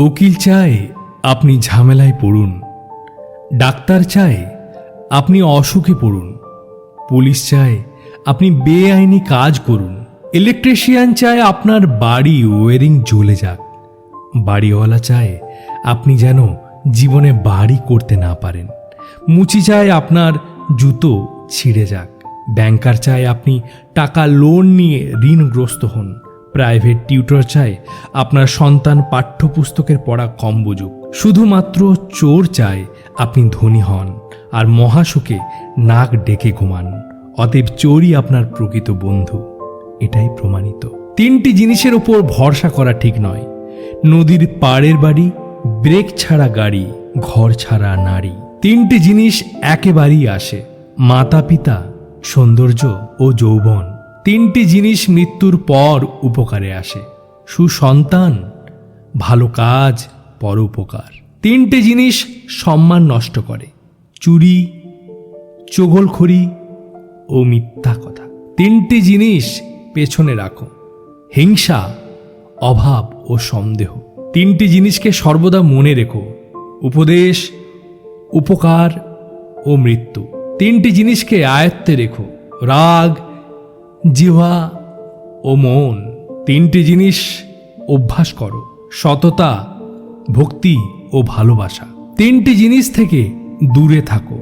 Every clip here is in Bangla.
উকিল চায় আপনি ঝামেলায় পড়ুন। ডাক্তার চায় আপনি অসুখে পড়ুন। পুলিশ চায় আপনি বেআইনি কাজ করুন। ইলেকট্রিশিয়ান চায় আপনার বাড়ি ওয়ারিং জ্বলে যাক। বাড়িওয়ালা চায় আপনি যেন জীবনে বাড়ি করতে না পারেন। মুচি চায় আপনার জুতো ছিঁড়ে যাক। ব্যাংকার চায় আপনি টাকা লোন নিয়ে ঋণগ্রস্ত হন। প্রাইভেট টিউটর চায় আপনার সন্তান পাঠ্যপুস্তকের পড়া কম বুঝুক। শুধুমাত্র চোর চায় আপনি ধনী হন আর মহাশোকে নাক ডেকে ঘুমান। অতএব চোরই আপনার প্রকৃত বন্ধু, এটাই প্রমাণিত। তিনটি জিনিসের ওপর ভরসা করা ঠিক নয়। নদীর পাড়ের বাড়ি, ব্রেক ছাড়া গাড়ি, ঘর ছাড়া নারী। তিনটি জিনিস একেবারেই আসে মাতা পিতা সৌন্দর্য ও যৌবন। তিনটি জিনিস মৃত্যুর পর উপকারে আসে। সুসন্তান, ভালো কাজ পরোপকার তিনটে জিনিস সম্মান নষ্ট করে, চুরি চোগলখড়ি ও মিথ্যা কথা। তিনটি জিনিস পেছনে রাখো, হিংসা, অভাব ও সন্দেহ। তিনটি জিনিসকে সর্বদা মনে রেখো, উপদেশ, উপকার ও মৃত্যু। তিনটি জিনিসকে আয়ত্তে রেখো, রাগ জিহ্বা ও মন, তিনটি জিনিস অভ্যাস করো। সততা, ভক্তি ও ভালোবাসা। তিনটি জিনিস থেকে দূরে থাকো।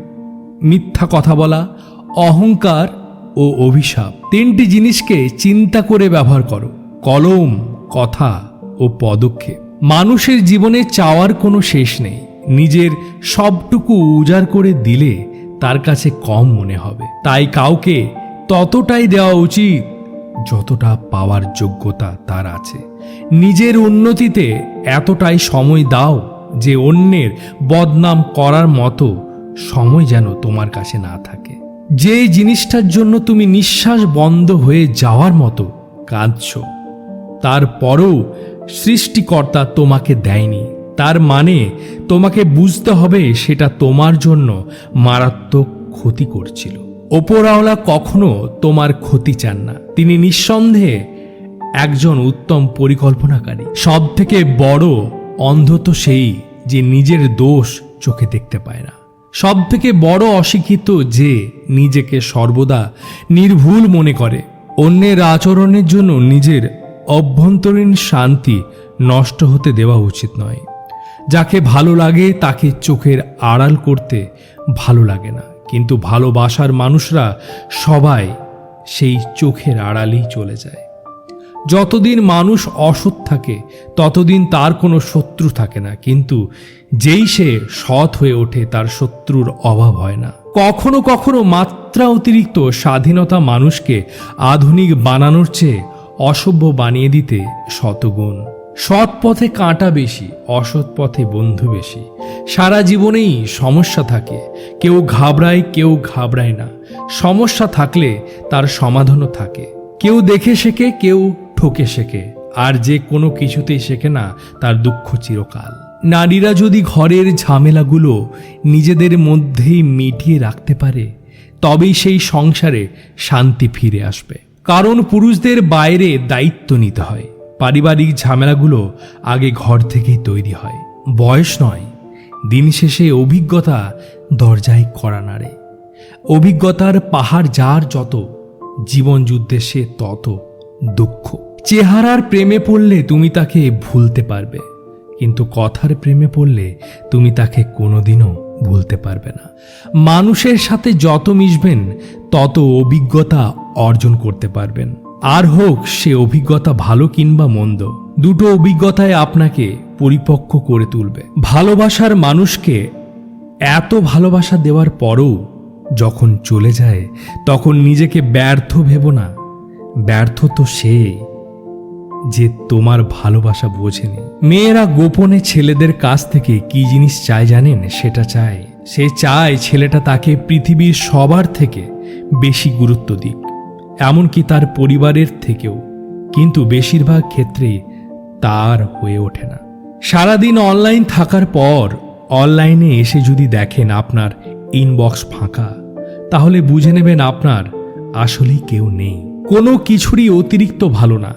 মিথ্যা কথা বলা, অহংকার ও অভিশাপ। তিনটি জিনিসকে চিন্তা করে ব্যবহার করো। কলম, কথা ও পদক্ষেপ। মানুষের জীবনে চাওয়ার কোনো শেষ নেই। নিজের সবটুকু উজাড় করে দিলে তার কাছে কম মনে হবে। তাই কাউকে ততটাই দেওয়া উচিত যতটা পাওয়ার যোগ্যতা তার আছে। নিজের উন্নতিতে এতটাই সময় দাও যে অন্যের বদনাম করার মতো সময় যেন তোমার কাছে না থাকে। যে জিনিসটার জন্য তুমি নিঃশ্বাস বন্ধ হয়ে যাওয়ার মতো কাঁদছ, তারপরও সৃষ্টিকর্তা তোমাকে দেয়নি। তার মানে তোমাকে বুঝতে হবে সেটা তোমার জন্য মারাত্মক ক্ষতি করছিল। ওপরাওলা কখনো তোমার ক্ষতি চান না। তিনি নিঃসন্দেহে একজন উত্তম পরিকল্পনাকারী। সব থেকে বড় অন্ধ তো সেই যে নিজের দোষ চোখে দেখতে পায় না। সব থেকে বড় অশিক্ষিত যে নিজেকে সর্বদা নির্ভুল মনে করে। অন্যের আচরণের জন্য নিজের অভ্যন্তরীণ শান্তি নষ্ট হতে দেওয়া উচিত নয়। যাকে ভালো লাগে তাকে চোখের আড়াল করতে ভালো লাগে না। কিন্তু ভালোবাসার মানুষরা সবাই সেই চোখের আড়ালেই চলে যায়। যতদিন মানুষ অসৎ থাকে, ততদিন তার কোনো শত্রু থাকে না। কিন্তু যেই সে সৎ হয়ে ওঠে, তার শত্রুর অভাব হয় না। কখনো কখনো মাত্রা অতিরিক্ত স্বাধীনতা মানুষকে আধুনিক বানানোর চেয়ে অসভ্য বানিয়ে দিতে শতগুণ। সৎ পথে কাঁটা বেশি, অসৎ পথে বন্ধু বেশি। সারা জীবনেই সমস্যা থাকে, কেউ ঘাবড়ায় কেউ ঘাবড়ায় না। সমস্যা থাকলে তার সমাধানও থাকে। কেউ দেখে শেখে, কেউ ঠকে শেখে। আর যে কোনো কিছুতেই শেখে না, তার দুঃখ চিরকাল। নারীরা যদি ঘরের ঝামেলাগুলো নিজেদের মধ্যেই মিটিয়ে রাখতে পারে, তবেই সেই সংসারে শান্তি ফিরে আসবে। কারণ পুরুষদের বাইরে দায়িত্ব নিতে হয়। পারিবারিক ঝামেলাগুলো আগে ঘর থেকেই তৈরি হয়। বয়স নয়, দিন শেষে অভিজ্ঞতা দরজায় করা নাড়ে। অভিজ্ঞতার পাহাড় যার যত, জীবন যুদ্ধে সে তত দুঃখ। চেহারার প্রেমে পড়লে তুমি তাকে ভুলতে পারবে, কিন্তু কথার প্রেমে পড়লে তুমি তাকে কোনোদিনও ভুলতে পারবে না। মানুষের সাথে যত মিশবেন, তত অভিজ্ঞতা অর্জন করতে পারবেন। আর হোক সে অভিজ্ঞতা ভালো কিংবা মন্দ, দুটো অভিজ্ঞতায় আপনাকে পরিপক্ক করে তুলবে। ভালোবাসার মানুষকে এত ভালোবাসা দেওয়ার পরও যখন চলে যায়, তখন নিজেকে ব্যর্থ ভেব না। ব্যর্থ তো সে যে তোমার ভালোবাসা বোঝেনি। মেয়েরা গোপনে ছেলেদের কাছ থেকে কি জিনিস চায় জানেন? সেটা চায়। সে চায় ছেলেটা তাকে পৃথিবীর সবার থেকে বেশি গুরুত্ব দিক। এমনকি তার পরিবারের থেকেও, কিন্তু বেশিরভাগ ক্ষেত্রে তার হয়ে ওঠে না। সারাদিন অনলাইন থাকার পর অনলাইনে এসে যদি দেখেন আপনার ইনবক্স ফাঁকা, তাহলে বুঝে নেবেন আপনার আসলেই কেউ নেই। কোনো কিছুরই অতিরিক্ত ভালো না।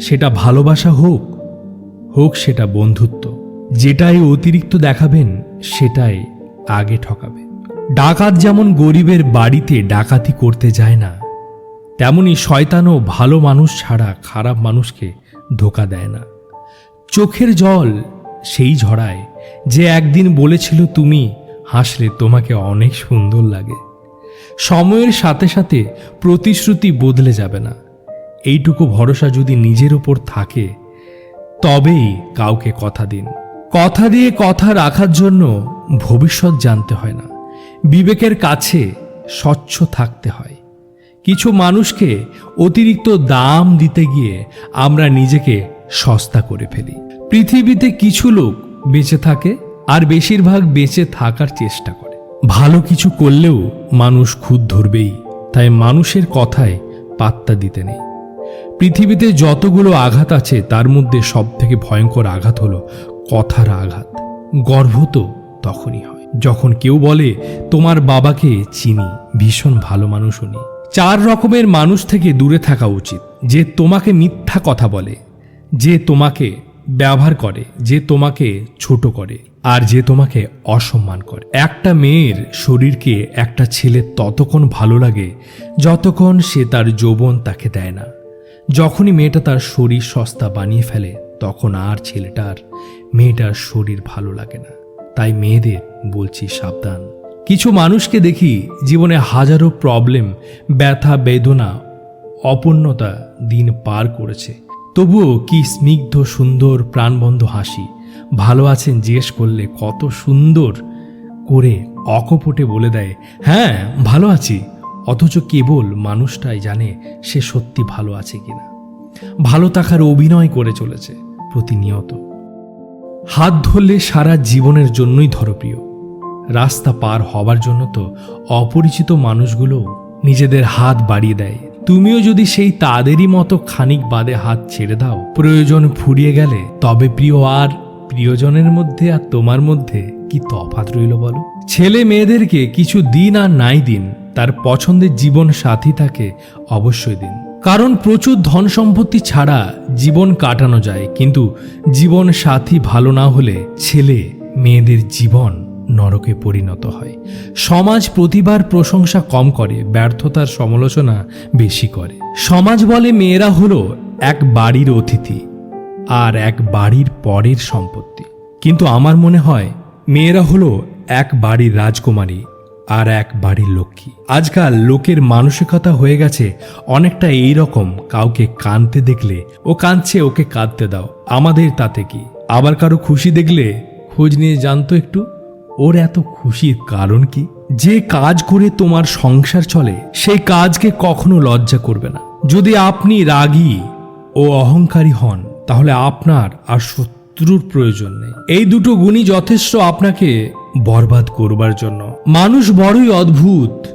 সেটা ভালোবাসা হোক হোক সেটা বন্ধুত্ব। যেটাই অতিরিক্ত দেখাবেন, সেটাই আগে ঠকাবে ডাকাত যেমন গরিবের বাড়িতে ডাকাতি করতে যায় না তেমনি শয়তানও ভালো মানুষ ছাড়া খারাপ মানুষকে ধোকা দেয় না। চোখের জল সেই ঝড়ায় যে একদিন বলেছিল তুমি, হাসলে তোমাকে অনেক সুন্দর লাগে। সময়ের সাথে সাথে প্রতিশ্রুতি বদলে যাবে না। এইটুকু ভরসা যদি নিজের ওপর থাকে, তবেই কাউকে কথা দিন। কথা দিয়ে কথা রাখার জন্য ভবিষ্যৎ জানতে হয় না। বিবেকের কাছে স্বচ্ছ থাকতে হয়। কিছু মানুষকে অতিরিক্ত দাম দিতে গিয়ে আমরা নিজেকে সস্তা করে ফেলি। পৃথিবীতে কিছু লোক বেঁচে থাকে আর বেশিরভাগ বেঁচে থাকার চেষ্টা করে। ভালো কিছু করলেও মানুষ খুদ ধরবেই, তাই মানুষের কথায় পাত্তা দিতে নেই। পৃথিবীতে যতগুলো আঘাত আছে, তার মধ্যে সব থেকে ভয়ঙ্কর আঘাত হলো কথার আঘাত। গর্ভ তো তখনই হয়, যখন কেউ বলে, তোমার বাবাকে চিনি, ভীষণ ভালো মানুষ উনি চার রকমের মানুষ থেকে দূরে থাকা উচিত, যে তোমাকে মিথ্যা কথা বলে, যে তোমাকে ব্যবহার করে, যে তোমাকে ছোট করে, আর যে তোমাকে অসম্মান করে। একটা মেয়ের শরীরকে একটা ছেলে ততক্ষণ ভালো লাগে, যতক্ষণ সে তার যৌবন তাকে দেয় না। যখনই মেয়েটা তার শরীর সস্তা বানিয়ে ফেলে, তখন আর ছেলেটার, মেয়েটার শরীর ভালো লাগে না। তাই মেয়েদের বলছি সাবধান। কিছু মানুষকে দেখি জীবনে হাজারো প্রবলেম ব্যথা, বেদনা, অপূর্ণতা দিন পার করেছে। তবুও কি স্নিগ্ধ, সুন্দর প্রাণবন্ধ হাসি। ভালো আছেন জিজ্ঞেস করলে কত সুন্দর করে অকপটে বলে দেয় হ্যাঁ ভালো আছি। অথচ কেবল মানুষটাই জানে সে সত্যি ভালো আছে কিনা। ভালো থাকার অভিনয় করে চলেছে প্রতিনিয়ত। হাত ধরলে সারা জীবনের জন্যই ধরো প্রিয় রাস্তা পার হবার জন্য তো অপরিচিত মানুষগুলো নিজেদের হাত বাড়িয়ে দেয়। তুমিও যদি সেই তাদেরই মতো খানিক বাদে হাত ছেড়ে দাও, প্রয়োজন ফুরিয়ে গেলে তবে প্রিয় আর প্রিয়জনের মধ্যে আর তোমার মধ্যে কি তফাৎ রইল বলো? ছেলে মেয়েদেরকে কিছু দিন আর নাই দিন, তার পছন্দের জীবন সাথী তাকে অবশ্যই দিন। কারণ প্রচুর ধন সম্পত্তি ছাড়া জীবন কাটানো যায়, কিন্তু জীবন সাথী ভালো না হলে ছেলে মেয়েদের জীবন নরকে পরিণত হয়। সমাজ প্রতিবার প্রশংসা কম করে, ব্যর্থতার সমালোচনা বেশি করে। সমাজ বলে মেয়েরা হলো এক বাড়ির অতিথি আর এক বাড়ির পরের সম্পত্তি। কিন্তু আমার মনে হয় মেয়েরা হলো এক বাড়ির রাজকুমারী আর এক বাড়ির লক্ষ্মী। আজকাল লোকের মানসিকতা হয়ে গেছে অনেকটা এই রকম, কাউকে কাঁদতে দেখলে, ও কাঁদছে, ওকে কাঁদতে দাও। আমাদের তাতে কি? আবার কারও খুশি দেখলে খোঁজ নিয়ে জানতো একটু। ওর এত খুশির কারণ কি? যে কাজ করে তোমার সংসার চলে, সেই কাজকে কখনো লজ্জা করবে না। যদি আপনি রাগী ও অহংকারী হন, তাহলে আপনার আর শত্রুর প্রয়োজন নেই। এই দুটো গুণই যথেষ্ট আপনাকে বরবাদ করবার জন্য। মানুষ বড়ই অদ্ভুত।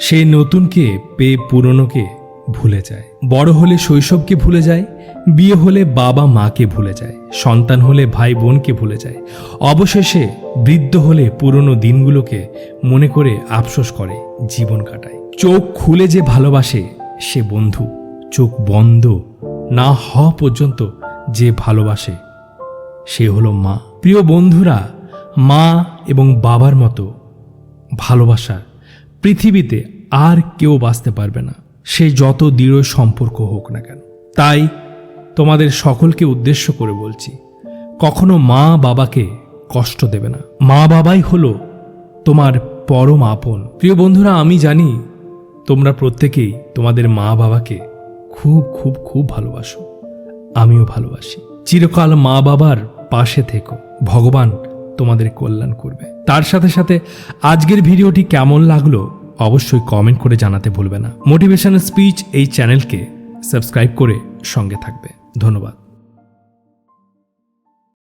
সে নতুনকে পেয়ে পুরনোকে ভুলে যায়। বড় হলে শৈশবকে ভুলে যায়? বিয়ে হলে বাবা মাকে ভুলে যায়। সন্তান হলে ভাই বোনকে ভুলে যায়। অবশেষে বৃদ্ধ হলে পুরনো দিনগুলোকে মনে করে আফসোস করে, জীবন কাটায়। চোখ খুলে যে ভালোবাসে সে বন্ধু। চোখ বন্ধ না হওয়া পর্যন্ত যে ভালোবাসে, সে হলো মা। প্রিয় বন্ধুরা, মা এবং বাবার মতো ভালোবাসা পৃথিবীতে আর কেউ বাঁচতে পারবে না। সে যত দৃঢ় সম্পর্ক হোক না কেন। তাই তোমাদের সকলকে উদ্দেশ্য করে বলছি, কখনো মা বাবাকে কষ্ট দেবে না। মা বাবাই হলো তোমার পরম আপন। প্রিয় বন্ধুরা, আমি জানি তোমরা প্রত্যেকেই তোমাদের মা বাবাকে খুব খুব খুব ভালোবাসো। আমিও ভালোবাসি। চিরকাল মা বাবার পাশে থেকো। ভগবান তোমাদের কল্যাণ করবে। তার সাথে সাথে আজকের ভিডিওটি কেমন লাগল অবশ্যই কমেন্ট করে জানাতে ভুলবে না। মোটিভেশনাল স্পিচ এই চ্যানেলকে সাবস্ক্রাইব করে সঙ্গে থাকবে। ধন্যবাদ।